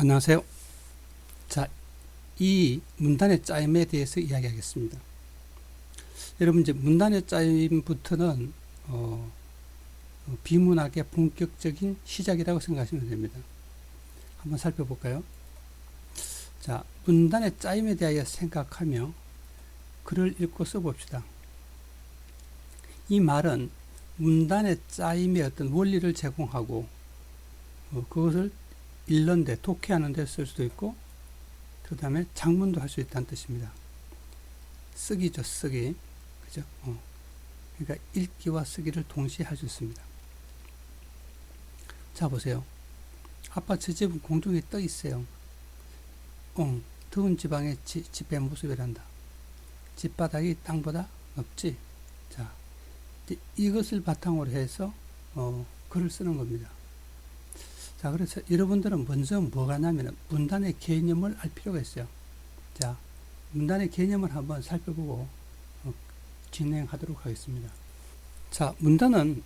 안녕하세요. 자, 이 문단의 짜임에 대해서 이야기하겠습니다. 여러분 이제 문단의 짜임부터는 어, 어, 비문학의 본격적인 시작이라고 생각하시면 됩니다. 한번 살펴볼까요? 자, 문단의 짜임에 대하여 생각하며 글을 읽고 써봅시다. 이 말은 문단의 짜임의 어떤 원리를 제공하고 어, 그것을 읽는데 독해하는 데 쓸 수도 있고 그 다음에 장문도 할 수 있다는 뜻입니다. 쓰기죠, 쓰기. 그죠? 어. 그러니까 읽기와 쓰기를 동시에 할 수 있습니다. 자, 보세요. 아빠 저 집은 공중에 떠 있어요. 어, 더운 지방의 지, 집의 모습이란다. 집바닥이 땅보다 높지. 자, 이것을 바탕으로 해서 어, 글을 쓰는 겁니다. 자, 그래서 여러분들은 먼저 뭐가 나면 문단의 개념을 알 필요가 있어요. 자, 문단의 개념을 한번 살펴보고 어, 진행하도록 하겠습니다. 자, 문단은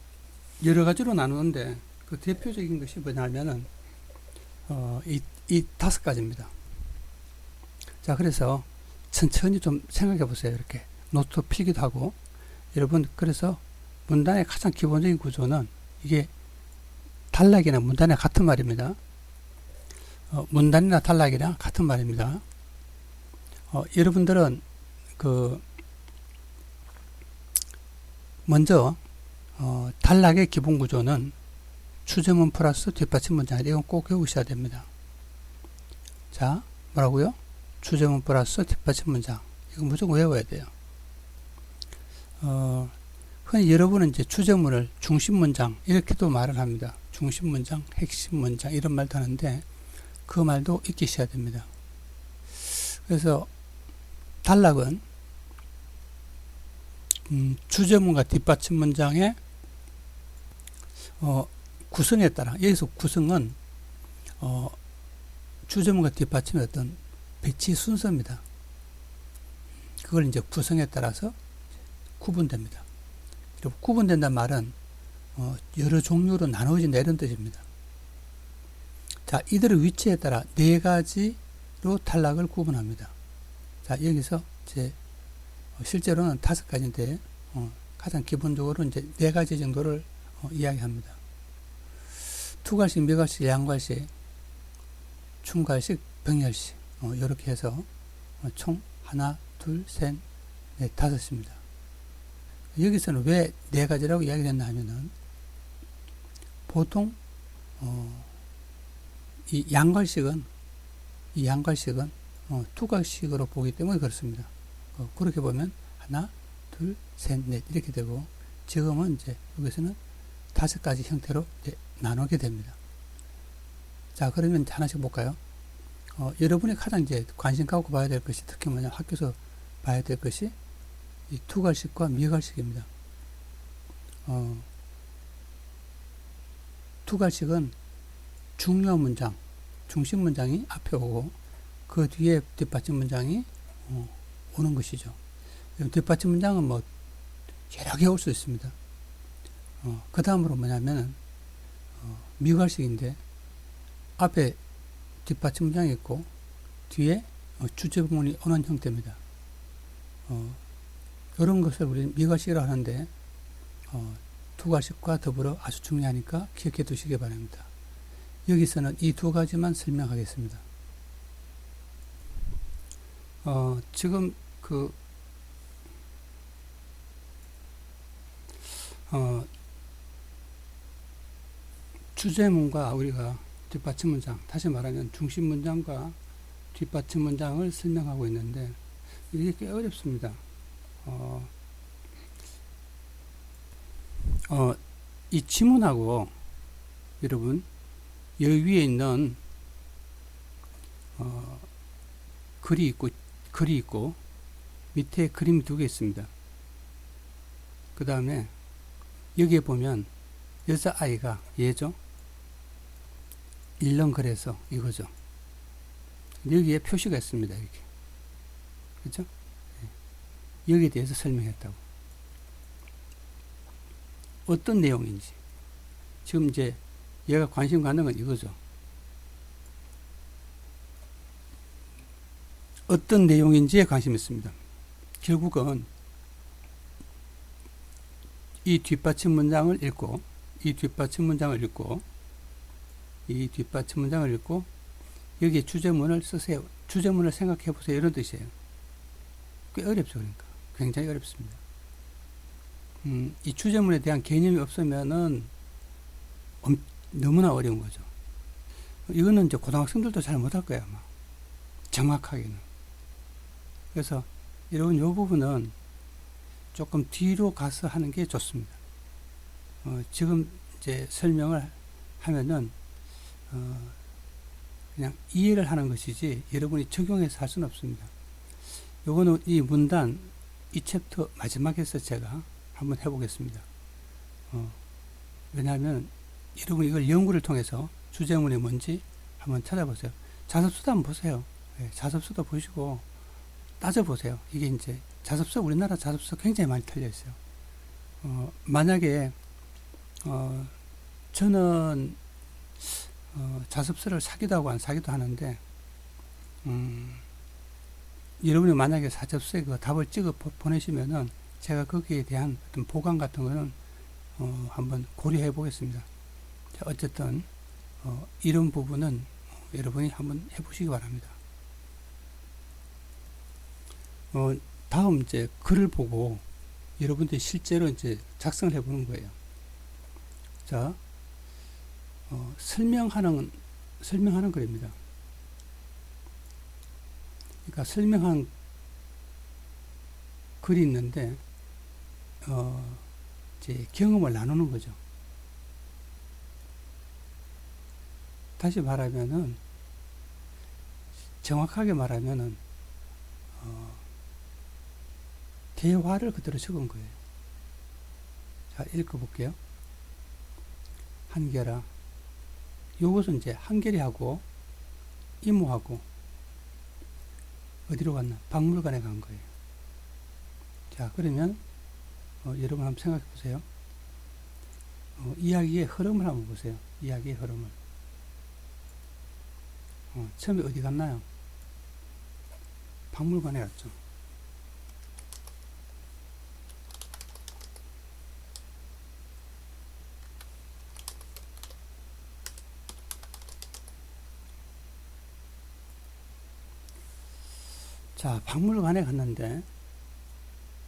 여러 가지로 나누는데 그 대표적인 것이 뭐냐면은 어, 이, 이 다섯 가지입니다. 자, 그래서 천천히 좀 생각해 보세요. 이렇게 노트 필기도 하고 여러분 그래서 문단의 가장 기본적인 구조는 이게 단락이나 문단이나 같은 말입니다. 어, 문단이나 단락이랑 같은 말입니다. 어, 여러분들은 그 먼저 어, 단락의 기본 구조는 추정문 플러스 뒷받침 문장 이건 꼭 외우셔야 됩니다. 자, 뭐라고요? 추정문 플러스 뒷받침 문장 이거 무조건 외워야 돼요. 어, 흔히 여러분은 이제 추정문을 중심 문장 이렇게도 말을 합니다. 중심 문장, 핵심 문장 이런 말도 하는데 그 말도 익히셔야 됩니다. 그래서 단락은 음, 주제문과 뒷받침 문장의 어, 구성에 따라 여기서 구성은 어, 주제문과 뒷받침의 어떤 배치 순서입니다. 그걸 이제 구성에 따라서 구분됩니다. 구분된다는 말은 어, 여러 종류로 나누어진다 이런 뜻입니다. 자, 이들의 위치에 따라 네 가지로 탈락을 구분합니다. 자, 여기서 제 어, 실제로는 다섯 가지인데 어, 가장 기본적으로 이제 네 가지 정도를 어, 이야기합니다. 투갈식, 미갈식, 양갈식, 충갈식, 병렬식 어, 이렇게 해서 어, 총 하나, 둘, 셋, 넷, 다섯입니다. 여기서는 왜 네 가지라고 이야기했나 하면은 보통 어, 이 양갈식은 이 양갈식은 어, 투갈식으로 보기 때문에 그렇습니다. 어, 그렇게 보면 하나, 둘, 셋, 넷 이렇게 되고 지금은 이제 여기서는 다섯 가지 형태로 나누게 됩니다. 자 그러면 하나씩 볼까요? 어, 여러분이 가장 이제 관심 갖고 봐야 될 것이 특히 뭐냐 학교에서 봐야 될 것이 이 투갈식과 미갈식입니다. 어, 투갈식은 중요 문장, 중심 문장이 앞에 오고 그 뒤에 뒷받침 문장이 어, 오는 것이죠. 뒷받침 문장은 뭐 여러 개 올 수 있습니다. 어, 그 다음으로 뭐냐면 어, 미괄식인데 앞에 뒷받침 문장이 있고 뒤에 어, 주제 부분이 오는 형태입니다. 어, 이런 것을 우리 미괄식이라고 하는데 어, 두 가지과 더불어 아주 중요하니까 기억해 두시기 바랍니다. 여기서는 이 두 가지만 설명하겠습니다. 어, 지금 그 어, 주제문과 우리가 뒷받침 문장, 다시 말하면 중심 문장과 뒷받침 문장을 설명하고 있는데 이게 꽤 어렵습니다. 어, 어, 이 지문하고 여러분 여기 위에 있는 어, 글이 있고 글이 있고 밑에 그림이 두 개 있습니다. 그 다음에 여기에 보면 여자 아이가 얘죠. 글에서 이거죠. 여기에 표시가 있습니다. 이렇게 그렇죠? 여기에 대해서 설명했다고. 어떤 내용인지. 지금 이제 얘가 관심 갖는 건 이거죠. 어떤 내용인지에 관심이 있습니다. 결국은 이 뒷받침 문장을 읽고 이 뒷받침 문장을 읽고 이 뒷받침 문장을 읽고 여기에 주제문을 쓰세요. 주제문을 생각해 보세요. 이런 뜻이에요. 꽤 어렵죠, 그러니까. 굉장히 어렵습니다. 음, 이 주제문에 대한 개념이 없으면은 엄, 너무나 어려운 거죠. 이거는 이제 고등학생들도 잘 못할 거야, 아마. 정확하게는. 그래서 이런 요 부분은 조금 뒤로 가서 하는 게 좋습니다. 어, 지금 이제 설명을 하면은 어, 그냥 이해를 하는 것이지 여러분이 적용해서 할 수는 없습니다. 요거는 이 문단 이 챕터 마지막에서 제가 한번 해보겠습니다. 어, 왜냐하면 여러분 이걸 연구를 통해서 주제문이 뭔지 한번 찾아보세요. 자습수도 한번 보세요. 예, 자습수도 보시고 따져보세요. 이게 이제 자습서, 우리나라 자습서 굉장히 많이 틀려 있어요. 어, 만약에, 어, 저는, 어, 자습서를 사기도 하고 안 사기도 하는데, 음, 여러분이 만약에 자습서에 그 답을 찍어 보- 보내시면은 제가 거기에 대한 어떤 보강 같은 거는, 어, 한번 고려해 보겠습니다. 자, 어쨌든, 어, 이런 부분은 여러분이 한번 해보시기 바랍니다. 어, 다음 이제 글을 보고 여러분들이 실제로 이제 작성을 해보는 거예요. 자, 어, 설명하는 설명하는 글입니다. 그러니까 설명한 글이 있는데 어, 이제 경험을 나누는 거죠. 다시 말하면은 정확하게 말하면은 어, 대화를 그대로 적은 거예요. 자, 읽어볼게요. 한결아. 요것은 이제 한결이하고 이모하고 어디로 갔나? 박물관에 간 거예요. 자, 그러면 어, 여러분 한번 생각해 보세요. 어, 이야기의 흐름을 한번 보세요. 이야기의 흐름을. 어, 처음에 어디 갔나요? 박물관에 갔죠. 자, 박물관에 갔는데,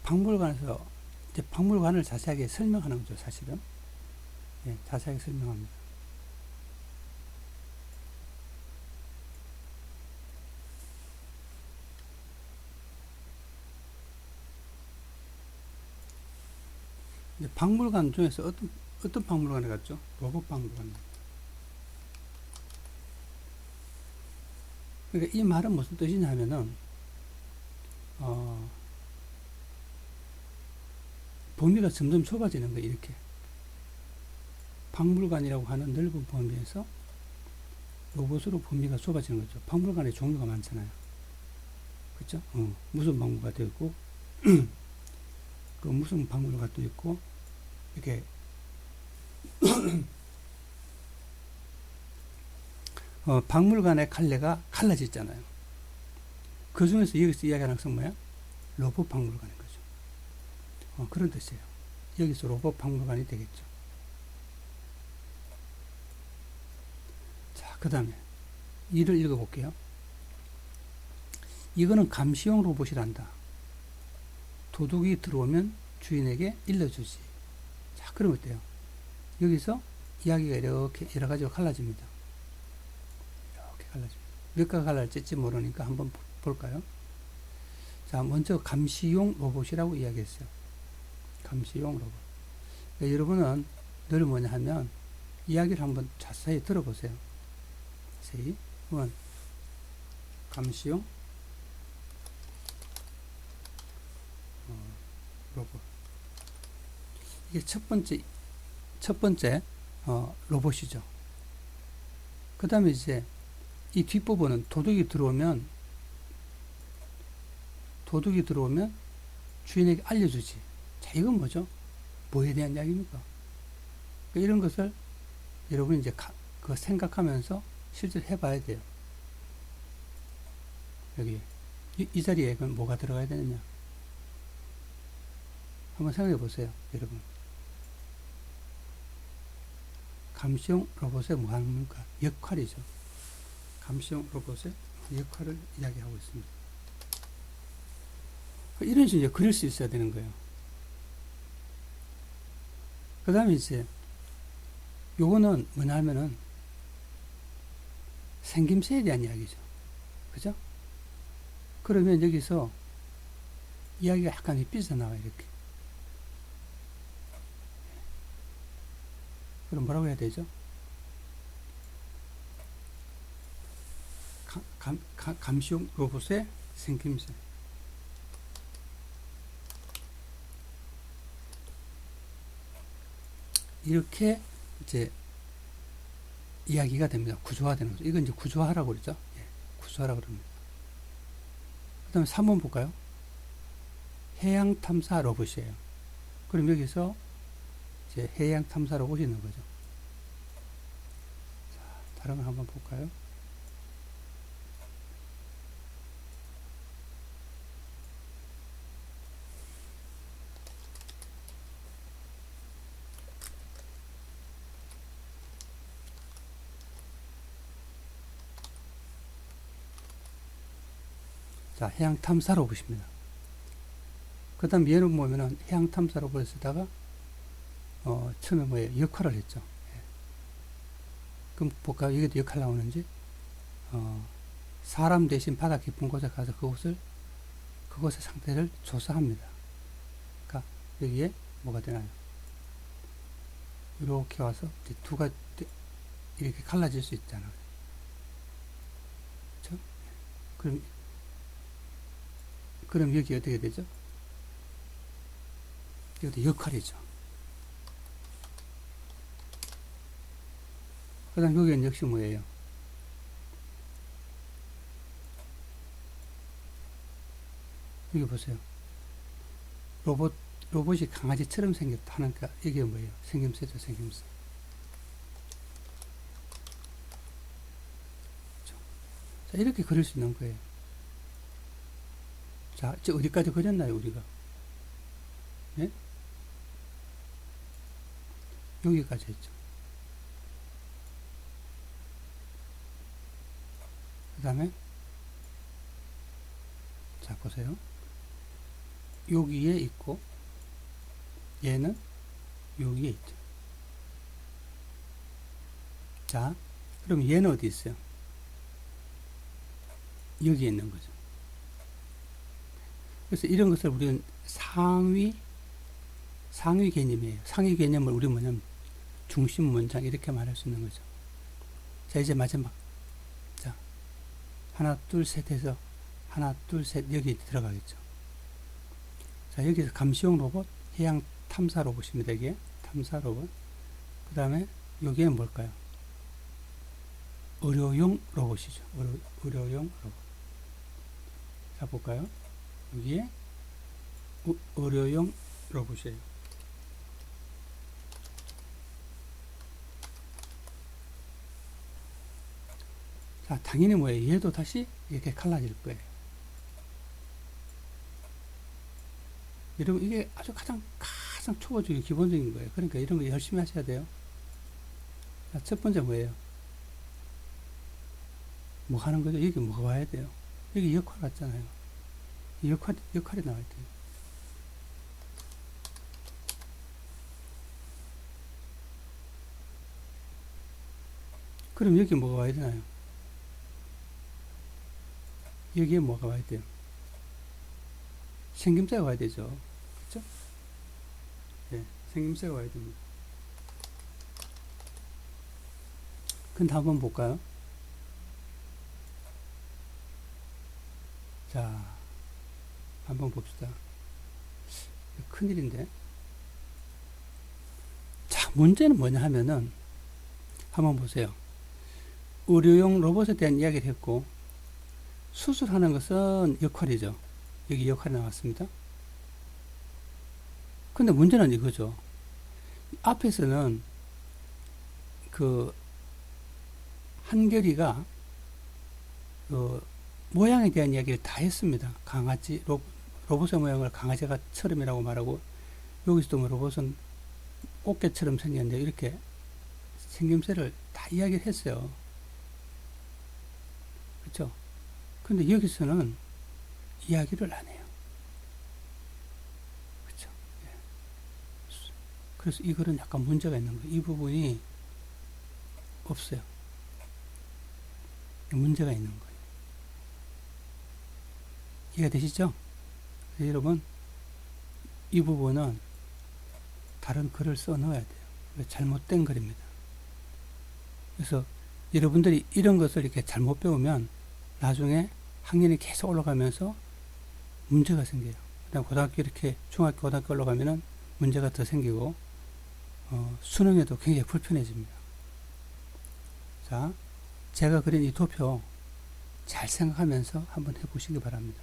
박물관에서, 이제 박물관을 자세하게 설명하는 거죠, 사실은. 예, 자세하게 설명합니다. 이제 박물관 중에서 어떤, 어떤 박물관에 갔죠? 로봇 박물관. 그러니까 이 말은 무슨 뜻이냐면은, 어, 범위가 점점 좁아지는 거예요, 이렇게. 박물관이라고 하는 넓은 범위에서 로봇으로 범위가 좁아지는 거죠. 박물관에 종류가 많잖아요. 그죠? 어, 무슨 박물관도 있고, 그 무슨 박물관도 있고, 이렇게, 어, 박물관의 칼레가 갈라졌잖아요. 그 중에서 여기서 이야기하는 것은 뭐야? 로봇 박물관인 거죠. 어, 그런 뜻이에요. 여기서 로봇 박물관이 되겠죠. 자, 그 다음에 이를 읽어볼게요. 이거는 감시용 로봇이란다. 도둑이 들어오면 주인에게 일러주지. 자, 그럼 어때요? 여기서 이야기가 이렇게 여러 가지로 갈라집니다. 이렇게 갈라집니다. 몇 가지 갈라질지 모르니까 한번 보- 볼까요? 자, 먼저 감시용 로봇이라고 이야기했어요. 감시용 로봇. 그러니까 여러분은 늘 뭐냐 하면 이야기를 한번 자세히 들어보세요. 자세히. 원. 감시용 어, 로봇. 이게 첫 번째, 첫 번째, 어, 로봇이죠. 그 다음에 이제 이 뒷부분은 도둑이 들어오면 도둑이 들어오면 주인에게 알려주지. 자, 이건 뭐죠? 뭐에 대한 이야기입니까? 그러니까 이런 것을 여러분이 이제 가, 그 생각하면서 실제로 해봐야 돼요. 여기 이, 이 자리에 그럼 뭐가 들어가야 되느냐? 한번 생각해 보세요, 여러분. 감시용 로봇의 무한문과 역할이죠. 감시용 로봇의 역할을 이야기하고 있습니다. 이런 식으로 그릴 수 있어야 되는 거예요. 그 다음에 이제 요거는 뭐냐 하면은 생김새에 대한 이야기죠. 그죠? 그러면 여기서 이야기가 약간 삐져나와요, 이렇게. 그럼 뭐라고 해야 되죠? 감, 감, 감- 감시용 로봇의 생김새. 이렇게 이제 이야기가 됩니다. 구조화되는 거죠. 이건 이제 구조화라고 그러죠. 예, 구조화라고 그럽니다. 그 다음에 3번 볼까요? 해양 탐사 로봇이에요. 그럼 여기서 이제 해양 탐사 로봇이 있는 거죠. 자, 다른 거 한번 볼까요? 해양 탐사 로봇입니다. 그 다음 얘는 보면은 해양 탐사 로봇을 쓰다가 어, 처음에 뭐예요? 역할을 했죠. 예. 그럼 볼까요? 여기도 역할 나오는지. 어, 사람 대신 바다 깊은 곳에 가서 그곳을, 그곳의 상태를 조사합니다. 그러니까 여기에 뭐가 되나요? 이렇게 와서 두 가지, 이렇게 갈라질 수 있잖아요. 그죠? 그럼, 그럼 여기 어떻게 되죠? 이것도 역할이죠. 그 다음 여기는 역시 뭐예요? 여기 보세요. 로봇, 로봇이 강아지처럼 생겼다 하니까 이게 뭐예요? 생김새죠, 생김새. 자, 이렇게 그릴 수 있는 거예요. 자, 이제 어디까지 그렸나요, 우리가? 예? 여기까지 했죠. 그 다음에, 자, 보세요. 여기에 있고, 얘는 여기에 있죠. 자, 그럼 얘는 어디 있어요? 여기에 있는 거죠. 그래서 이런 것을 우리는 상위, 상위 개념이에요. 상위 개념을 우리 뭐냐면 중심 문장 이렇게 말할 수 있는 거죠. 자, 이제 마지막. 자, 하나, 둘, 셋 해서 하나, 둘, 셋 여기 들어가겠죠. 자, 여기서 감시용 로봇, 해양 탐사 로봇입니다. 이게 탐사 로봇. 그 다음에 여기는 뭘까요? 의료용 로봇이죠. 의료, 의료용 로봇. 자, 볼까요? 여기에 의- 의료용 로봇이에요. 자, 당연히 뭐예요? 얘도 다시 이렇게 갈라질 거예요. 여러분, 이게 아주 가장, 가장 초보적인 기본적인 거예요. 그러니까 이런 거 열심히 하셔야 돼요. 자, 첫 번째 뭐예요? 뭐 하는 거죠? 여기 뭐가 와야 돼요? 여기 역할 왔잖아요. 이 역할, 역할이 나와야 돼요. 그럼 여기 뭐가 와야 되나요? 여기에 뭐가 와야 돼요? 생김새가 와야 되죠. 그죠? 예, 생김새가 와야 됩니다. 근데 한번 볼까요? 자, 한번 봅시다. 큰일인데. 자, 문제는 뭐냐 하면은, 한번 보세요. 의료용 로봇에 대한 이야기를 했고, 수술하는 것은 역할이죠. 여기 역할이 나왔습니다. 근데 문제는 이거죠. 앞에서는 그 한결이가 그 모양에 대한 이야기를 다 했습니다. 강아지, 로, 로봇의 모양을 강아지 가 처럼이라고 말하고, 여기서도 뭐 로봇은 꽃게처럼 생겼는데, 이렇게 생김새를 다 이야기를 했어요. 그렇죠? 근데 여기서는 이야기를 안 해요. 그렇죠? 예. 그래서 이 글은 약간 문제가 있는 거예요. 이 부분이 없어요. 문제가 있는 거예요. 이해가 되시죠? 그래서 여러분, 이 부분은 다른 글을 써 넣어야 돼요. 잘못된 글입니다. 그래서 여러분들이 이런 것을 이렇게 잘못 배우면 나중에 학년이 계속 올라가면서 문제가 생겨요. 그다음 고등학교 이렇게 중학교 고등학교 올라가면은 문제가 더 생기고 어, 수능에도 굉장히 불편해집니다. 자, 제가 그린 이 도표 잘 생각하면서 한번 해보시기 바랍니다.